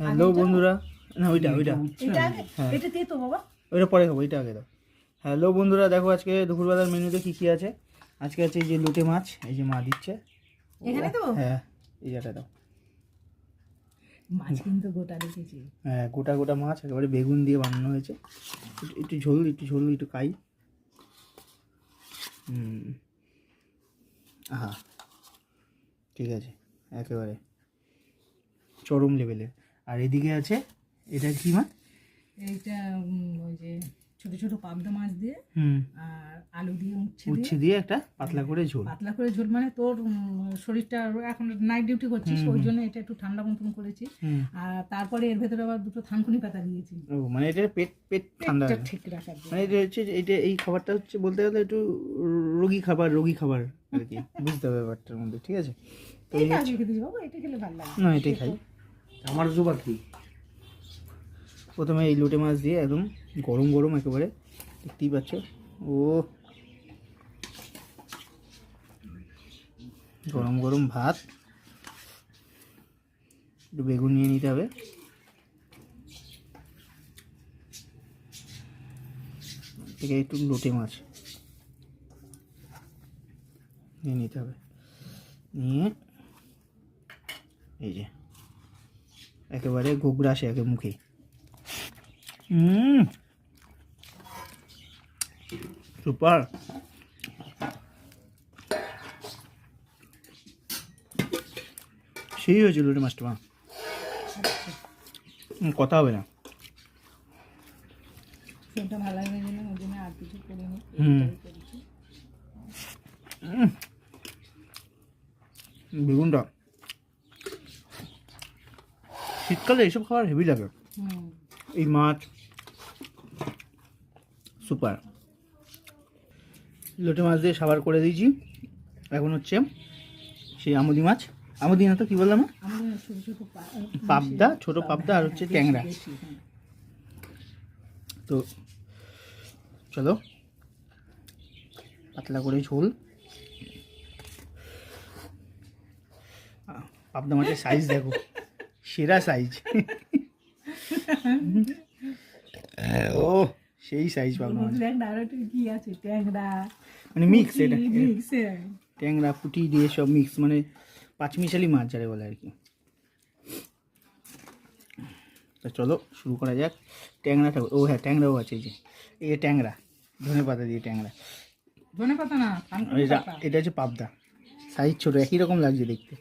Hello বন্ধুরা। না ওইটা ওইটা। এটা হ্যাঁ। এটা দিয়ে তো বাবা। ওইটা পরে খাব ওইটা আগে দাও। হ্যালো বন্ধুরা দেখো আজকে দুপুরবেলার মেনুতে কী কী আছে? আজকে আছে এই যে লোটে মাছ এই যে মা দিচ্ছে। এখানে তো? হ্যাঁ এই জায়গাটা দাও। মাছ কিন্তু গোটা রেখেছি। হ্যাঁ গোটা গোটা মাছ একেবারে বেগুন দিয়ে বানানো হয়েছে। একটু- ঝোল একটু ঝোল একটু কাই। হুম। আহা। ঠিক আছে একেবারে। চরম লেভেলের আর এদিকে আছে এটা কি মাছ এইটা ওই যে ছোট ছোট পাবদা মাছ দিয়ে হুম। আর আলু দিয়ে উচ্ছে দিয়ে। উচ্ছে দিয়ে একটা পাতলা করে ঝোল। পাতলা করে ঝোল মানে তোর শরীরটা এখন নাইট ডিউটি করছিস ওই জন্য এটা একটু ঠান্ডা মতন করেছি। আর তারপরে এর ভেতরে আবার দুটো থানকুনি পাতা দিয়েছি। ও মানে এটা পেট পেট ঠান্ডা। ঠিক রাখার মানে এটা হচ্ছে এটা এই খাবারটা হচ্ছে বলতে গেলে একটু রোগী খাবার রোগী খাবার আর কি। বুঝতে হবে ব্যাপারটার মধ্যে ঠিক আছে? তো এটা খেতে বাবু এটা খেলে ভালো লাগে। না এটাই খাই। আমার জোবার কি? প্রথমে এই লোটে মাছ দিয়ে একদম গরম গরম একেবারে দেখতেই পাচ্ছ। ও। গরম গরম ভাত। একটু বেগুন নিয়ে নিতে হবে। থেকে একটু লোটে মাছ। নিয়ে নিতে হবে। নিয়ে এই যে। একেবারে গোগরা আসে একে মুখে হুম সুপার। সেই হয়েছিল রে মাছটা মা। কথা হবে না। সেটা ভালো লাগে জন্য ওই জন্য আর কিছু করিনি হুম। এটাই করেছি। বেগুনটা শীতকালে এইসব খাবার হেভি লাগে। এই মাছ সুপার লোটে মাছ দিয়ে সাবার করে দিয়েছি। এখন হচ্ছে সেই আমুদি মাছ। আমুদি না তো কী বললাম? পাবদা ছোট পাবদা আর হচ্ছে ট্যাংরা। হ্যাঁ। তো চলো পাতলা করে ঝোল। পাবদা মাছের সাইজ দেখো। সেরা সাইজ ও সেই সাইজ একটা কি আছে? ট্যাংরা। মানে মিক্স এটা। মিক্স ট্যাংরা পুঁটি দিয়ে সব মিক্স মানে পাঁচমিশালি মাছ যারে বলে আর কি। তা চলো শুরু করা যাক। ট্যাংরাটা ও হ্যাঁ ট্যাংরাও আছে এই যে। এই ট্যাংরা ধনে পাতা দিয়ে ট্যাংরা। ধনে পাতা না এটা এটা হচ্ছে পাবদা। সাইজ ছোট একই রকম লাগছে দেখতে।